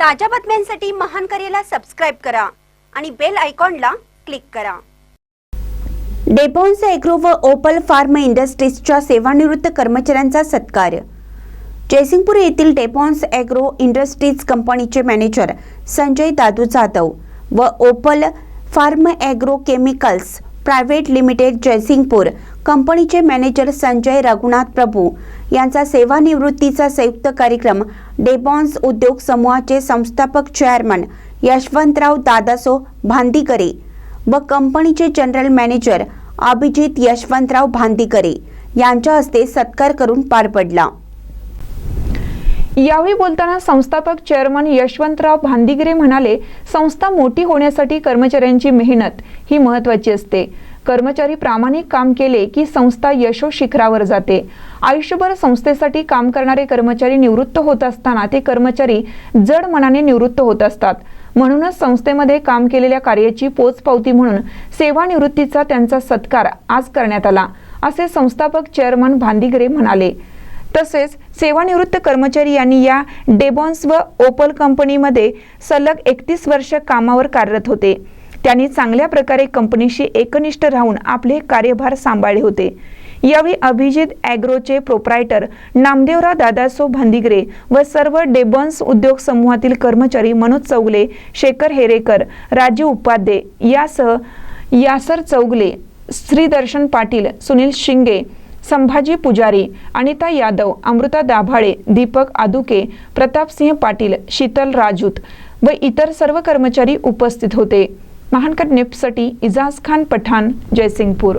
ताज्या बातम्यांसाठी महान करेला सबस्क्राईब करा आणि बेल आयकॉनला क्लिक करा. डेपॉन्स एग्रो व ओपल फार्म इंडस्ट्रीजच्या सेवानिवृत्त कर्मचाऱ्यांचा सत्कार. जयसिंगपूर येथील डेपॉन्स एग्रो इंडस्ट्रीज कंपनीचे मॅनेजर संजय दादू जाधव व Opal farm agro chemicals private limited Jaysingpur कंपनीचे मॅनेजर संजय रघुनाथ प्रभू यांचा सेवानिवृत्तीचा संयुक्त कार्यक्रम डेबॉन्स उद्योग समूहाचे संस्थापक चेअरमन यशवंतराव दादासो भांदीकरे व कंपनीचे जनरल मॅनेजर अभिजित यशवंतराव भांदीकरे यांच्या हस्ते सत्कार करून पार पडला. यावेळी बोलताना संस्थापक चेअरमन यशवंतराव भांदिगिरे म्हणाले संस्था मोठी होण्यासाठी कर्मचाऱ्यांची मेहनत ही महत्वाची असते. कर्मचारी प्रामाणिक काम केले की संस्था यशो शिखरावर जाते. आयुष्यभर संस्थेसाठी काम करणारे कर्मचारी निवृत्त होत असताना ते कर्मचारी जड मनाने निवृत्त होत असतात. म्हणूनच संस्थेमध्ये काम केलेल्या कार्याची पोचपावती म्हणून सेवानिवृत्तीचा त्यांचा सत्कार आज करण्यात आला असे संस्थापक चेअरमन भांदिगरे म्हणाले. तसेच सेवानिवृत्त कर्मचारी यांनी या डेबॉन्स व ओपल कंपनीमध्ये सलग एकतीस वर्ष कामावर कार्यरत होते. त्यांनी चांगल्या प्रकारे कंपनीशी एकनिष्ठ राहून आपले कार्यभार सांभाळले होते. यावेळी अभिजित ॲग्रोचे प्रोप्रायटर नामदेवराव दादासो भांदिगरे व सर्व डेबॉन्स उद्योग समूहातील कर्मचारी मनोज चौगले शेखर हेरेकर राजीव उपाध्ये यासह यासर चौगले श्रीदर्शन पाटील सुनील शिंगे संभाजी पुजारी अनिता यादव अमृता दाभाळे दीपक आदुके प्रतापसिंह पाटील शीतल राजूत व इतर सर्व कर्मचारी उपस्थित होते. महानकर निफ्टसाठी इजाज खान पठाण जयसिंगपूर.